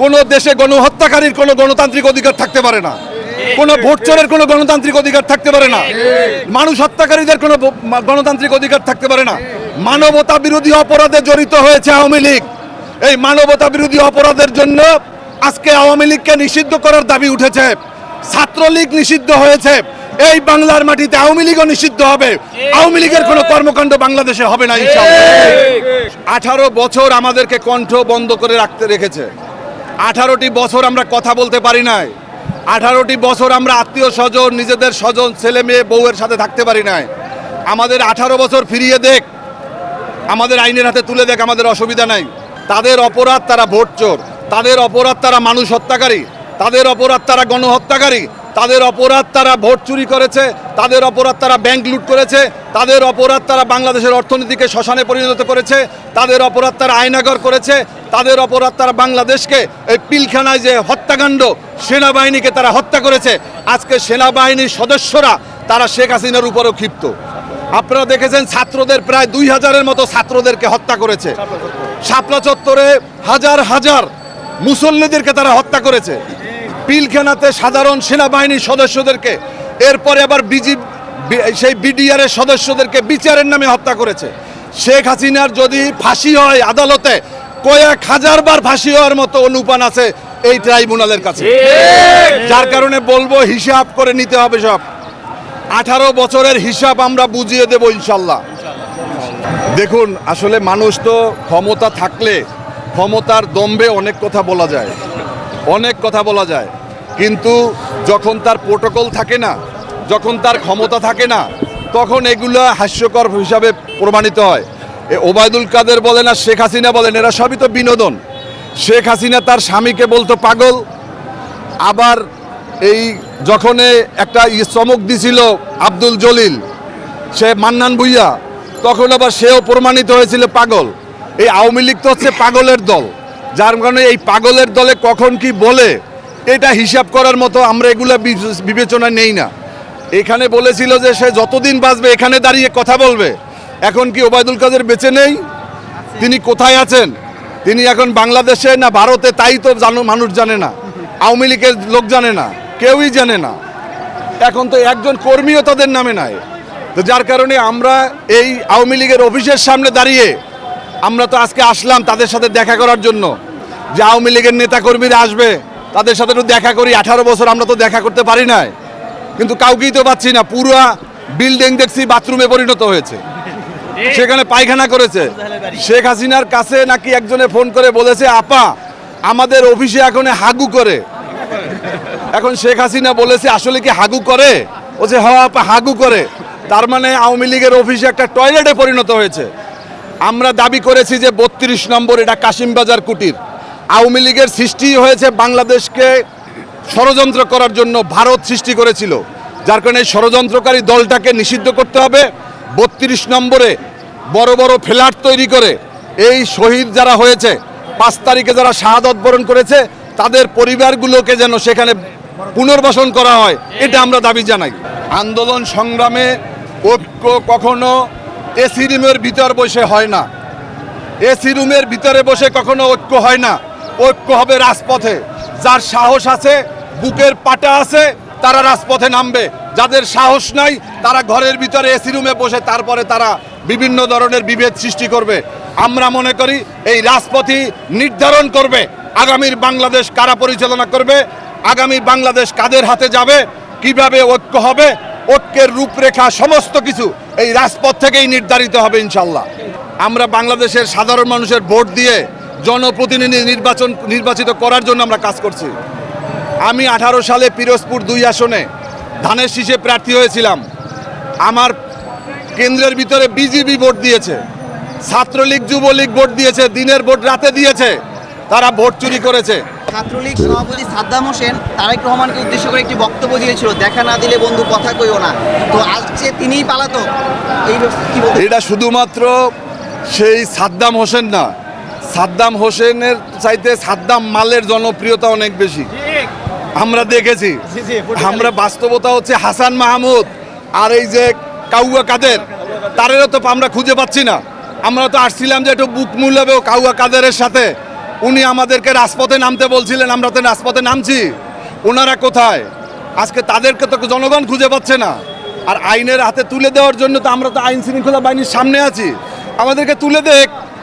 কোনো দেশে গণহত্যাকারীর কোনো গণতান্ত্রিক অধিকার থাকতে পারে না। কোনো ভোট চোরের কোনো গণতান্ত্রিক অধিকার থাকতে পারে না। মানুষ হত্যাকারীদের কোনো গণতান্ত্রিক অধিকার থাকতে পারে না। মানবতা বিরোধী অপরাধে জড়িত হয়েছে আওয়ামী লীগ। এই মানবতা বিরোধী অপরাধের জন্য আজকে আওয়ামী লীগকে নিষিদ্ধ করার দাবি উঠেছে। ছাত্রলীগ নিষিদ্ধ হয়েছে। এই বাংলার মাটিতে আওয়ামী লীগও নিষিদ্ধ হবে। আওয়ামী লীগের কোনো কর্মকাণ্ড বাংলাদেশে হবে না ইনশাআল্লাহ। আঠারো বছর আমাদেরকে কণ্ঠ বন্ধ করে রাখতে রেখেছে। আঠারোটি বছর আমরা কথা বলতে পারি নাই। আঠারোটি বছর আমরা আত্মীয় স্বজন, নিজেদের স্বজন, ছেলে মেয়ে, বউয়ের সাথে থাকতে পারি নাই। আমাদের আঠারো বছর ফিরিয়ে দেখ। আমাদের আইনের হাতে তুলে দেখ, আমাদের অসুবিধা নাই। তাদের অপরাধ তারা ভোট চোর। তাদের অপরাধ তারা মানুষ হত্যাকারী। তাদের অপরাধ তারা গণহত্যাকারী। তাদের অপরাধ তারা ভোট চুরি করেছে। তাদের অপরাধ তারা ব্যাংক লুট করেছে। তাদের অপরাধ তারা বাংলাদেশের অর্থনীতিকে শ্মশানে পরিণত করেছে। তাদের অপরাধ তারা আয়নাগর করেছে। তাদের অপরাধ তারা বাংলাদেশকে এই পিলখানায় যে হত্যাকাণ্ড, সেনাবাহিনীকে তারা হত্যা করেছে। আজকে সেনাবাহিনীর সদস্যরা তারা শেখ হাসিনার উপরও ক্ষিপ্ত। আপনারা দেখেছেন ছাত্রদের প্রায় দুই হাজারের মতো ছাত্রদেরকে হত্যা করেছে। শাপলা চত্বরে হাজার হাজার মুসল্লিদেরকে তারা হত্যা করেছে। পিলখানাতে সাধারণ সেনাবাহিনীর সদস্যদেরকে, এরপরে আবার বিজিবি সেই বিডিআর এর সদস্যদেরকে বিচারের নামে হত্যা করেছে। শেখ হাসিনার যদি ফাঁসি হয় আদালতে কয়েক হাজার বার ফাঁসি হওয়ার মতো অনুপান আছে এই ট্রাইব্যুনালের কাছে। যার কারণে বলব হিসাব করে নিতে হবে সব। আঠারো বছরের হিসাব আমরা বুঝিয়ে দেব ইনশাল্লাহ। দেখুন আসলে মানুষ তো ক্ষমতা থাকলে ক্ষমতার দম্বে অনেক কথা বলা যায়। অনেক কথা বলা যায়। কিন্তু যখন তার প্রোটোকল থাকে না যখন তার ক্ষমতা থাকে না তখন এগুলো হাস্যকর হিসাবে প্রমাণিত হয়? এ ওবায়দুল কাদের বলেন আর শেখ হাসিনা বলেন, এরা সবই তো বিনোদন। শেখ হাসিনা তার স্বামীকে বলতো পাগল। আবার এই যখন একটা চমক দিছিল আব্দুল জলিল, সে মান্নান ভুইয়া, তখন আবার সেও প্রমাণিত হয়েছিল পাগল। এই আওয়ামী লীগ তো হচ্ছে পাগলের দল। যার কারণে এই পাগলের দলে কখন কি বলে, এটা হিসাব করার মতো আমরা এগুলা বিবেচনা নেই না। এখানে বলেছিল যে সে যতদিন বাঁচবে, এখানে দাঁড়িয়ে কথা বলবে। এখন কি ওবায়দুল কাদের বেঁচে নেই? তিনি কোথায় আছেন? তিনি এখন বাংলাদেশে না ভারতে? তাই তো জানো, মানুষ জানে না। আওয়ামী লীগের লোক জানে না। কেউই জানে না। এখন তো একজন কর্মীও তাদের নামে নাই। তো যার কারণে আমরা এই আওয়ামী লীগের অফিসের সামনে দাঁড়িয়ে আমরা তো আজকে আসলাম তাদের সাথে দেখা করার জন্য। যে আওয়ামী লীগের নেতা কর্মীরা আসবে, তাদের সাথে একটু দেখা করি। আঠারো বছর আমরা তো দেখা করতে পারি নাই। কিন্তু কাউকেই তো পাচ্ছি না। পুরো বিল্ডিং দেখছি বাথরুমে পরিণত হয়েছে। সেখানে পায়খানা করেছে। শেখ হাসিনার কাছে নাকি একজনে ফোন করে বলেছে, আপা, আমাদের অফিসে এখন হাগু করে। এখন শেখ হাসিনা বলেছে, আসলে কি হাগু করে? ও যে হ্যাঁ আপা, হাগু করে। তার মানে আওয়ামী লীগের অফিসে একটা টয়লেটে পরিণত হয়েছে। আমরা দাবি করেছি যে, বত্রিশ নম্বর এটা কাশিমবাজার কুটির। আওয়ামী লীগের সৃষ্টি হয়েছে বাংলাদেশকে ষড়যন্ত্র করার জন্য ভারত সৃষ্টি করেছিল, যার কারণে ষড়যন্ত্রকারী দলটাকে নিষিদ্ধ করতে হবে। বত্রিশ নম্বরে বড় বড় ফ্ল্যাট তৈরি করে এই শহীদ যারা হয়েছে, পাঁচ তারিখে যারা শাহাদত বরণ করেছে, তাদের পরিবারগুলোকে যেন সেখানে পুনর্বাসন করা হয়, এটা আমরা দাবি জানাই। আন্দোলন সংগ্রামে ঐক্য কখনো এসি রুমের ভিতর বসে হয় না। এসি রুমের ভিতরে বসে কখনো ঐক্য হয় না। ঐক্য হবে রাজপথে। যার সাহস আছে বুকের পাটা আছে, তারা রাজপথে নামবে। যাদের সাহস নাই, তারা ঘরের ভিতরে এসি রুমে বসে তারপরে তারা বিভিন্ন ধরনের বিভেদ সৃষ্টি করবে। আমরা মনে করি এই রাজপথই নির্ধারণ করবে। আগামীর বাংলাদেশ কারা পরিচালনা করবে? আগামী বাংলাদেশ কাদের হাতে যাবে? কীভাবে ঐক্য হবে? ঐক্যের রূপরেখা সমস্ত কিছু এই রাজপথ থেকেই নির্ধারিত হবে ইনশাল্লাহ আমরা বাংলাদেশের সাধারণ মানুষের ভোট দিয়ে জনপ্রতিনিধি নির্বাচন নির্বাচিত করার জন্য আমরা কাজ করছি। আমি আঠারো সালে পিরোজপুর দুই আসনে ধানের শীষে প্রার্থী হয়েছিলাম। আমার কেন্দ্রের ভিতরে বিজেপি ভোট দিয়েছে। ছাত্রলীগ যুবলীগ ভোট দিয়েছে দিনের ভোট রাতে দিয়েছে তারা ভোট চুরি করেছে। ছাত্রলীগ সভাপতি সাদ্দাম হোসেন তারেক রহমানকে উদ্দেশ্য করে একটি বক্তব্য দিয়েছিল দেখা না দিলে বন্ধু কথা কইও না। তো আজকে তিনিই পালাতো এই এটা শুধুমাত্র সেই সাদ্দাম হোসেন না। সাদ্দাম হোসেনের চাইতে সাদ্দাম মালের জনপ্রিয়তা অনেক বেশি। আমরা দেখেছি। আমরা বাস্তবতা হচ্ছে হাসান মাহমুদ আর এই যে কাউয়া কাদের তারেরও তো আমরা খুঁজে পাচ্ছি না। আমরা তো আসছিলাম যে একটু বুক মূল্যাবেও কাউয়া কাদেরের সাথে। উনি আমাদেরকে রাজপথে নামতে বলছিলেন আমরা তো রাজপথে নামছি। ওনারা কোথায়? আজকে তাদেরকে তো জনগণ খুঁজে পাচ্ছে না। আর আইনের হাতে তুলে দেওয়ার জন্য তো আমরা তো আইন শৃঙ্খলা বাহিনীর সামনে আছি। আমাদেরকে তুলে দেখ